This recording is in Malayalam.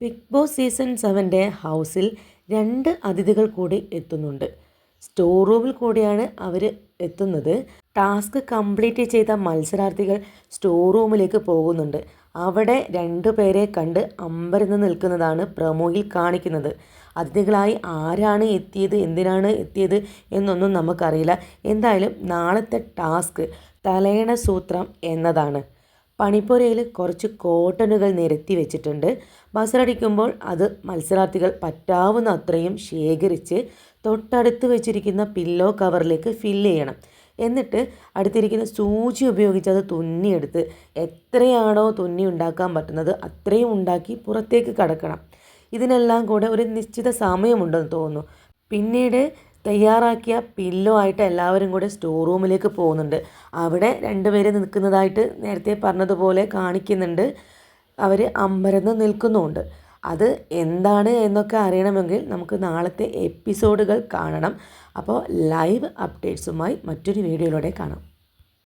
ബിഗ് ബോസ് സീസൺ സെവന്റെ ഹൗസിൽ രണ്ട് അതിഥികൾ കൂടി എത്തുന്നുണ്ട്. സ്റ്റോർ റൂമിൽ കൂടിയാണ് അവർ എത്തുന്നത്. ടാസ്ക് കംപ്ലീറ്റ് ചെയ്ത മത്സരാർത്ഥികൾ സ്റ്റോർ റൂമിലേക്ക് പോകുന്നുണ്ട്. അവിടെ രണ്ടു പേരെ കണ്ട് അമ്പരന്ന് നിൽക്കുന്നതാണ് പ്രമോയിൽ കാണിക്കുന്നത്. അതിഥികളായി ആരാണ് എത്തിയത് എന്തിനാണ് എത്തിയത് എന്നൊന്നും നമുക്കറിയില്ല. എന്തായാലും നാളത്തെ ടാസ്ക് തലയണ സൂത്രം എന്നതാണ്. പണിപ്പുരയിൽ കുറച്ച് കോട്ടണുകൾ നിരത്തി വെച്ചിട്ടുണ്ട്. ബസറടിക്കുമ്പോൾ അത് മത്സരാർത്ഥികൾ പറ്റാവുന്ന അത്രയും ശേഖരിച്ച് തൊട്ടടുത്ത് വെച്ചിരിക്കുന്ന പില്ലോ കവറിലേക്ക് ഫില്ല് ചെയ്യണം. എന്നിട്ട് അടുത്തിരിക്കുന്ന സൂചി ഉപയോഗിച്ച് അത് തുന്നിയെടുത്ത് എത്രയാണോ തുന്നി ഉണ്ടാക്കാൻ പറ്റുന്നത് അത്രയും ഉണ്ടാക്കി പുറത്തേക്ക് കടക്കണം. ഇതിനെല്ലാം കൂടെ ഒരു നിശ്ചിത സമയമുണ്ടെന്ന് തോന്നുന്നു. പിന്നീട് തയ്യാറാക്കിയ പില്ലോ ആയിട്ട് എല്ലാവരും കൂടെ സ്റ്റോർ റൂമിലേക്ക് പോകുന്നുണ്ട്. അവിടെ രണ്ടുപേര് നിൽക്കുന്നതായിട്ട് നേരത്തെ പറഞ്ഞതുപോലെ കാണിക്കുന്നുണ്ട്. അവർ അമ്പരന്ന് നിൽക്കുന്നുമുണ്ട് അത് എന്താണ് എന്നൊക്കെ അറിയണമെങ്കിൽ നമുക്ക് നാളത്തെ എപ്പിസോഡുകൾ കാണണം. അപ്പോൾ ലൈവ് അപ്ഡേറ്റ്സുമായി മറ്റൊരു വീഡിയോയിലൂടെ കാണാം.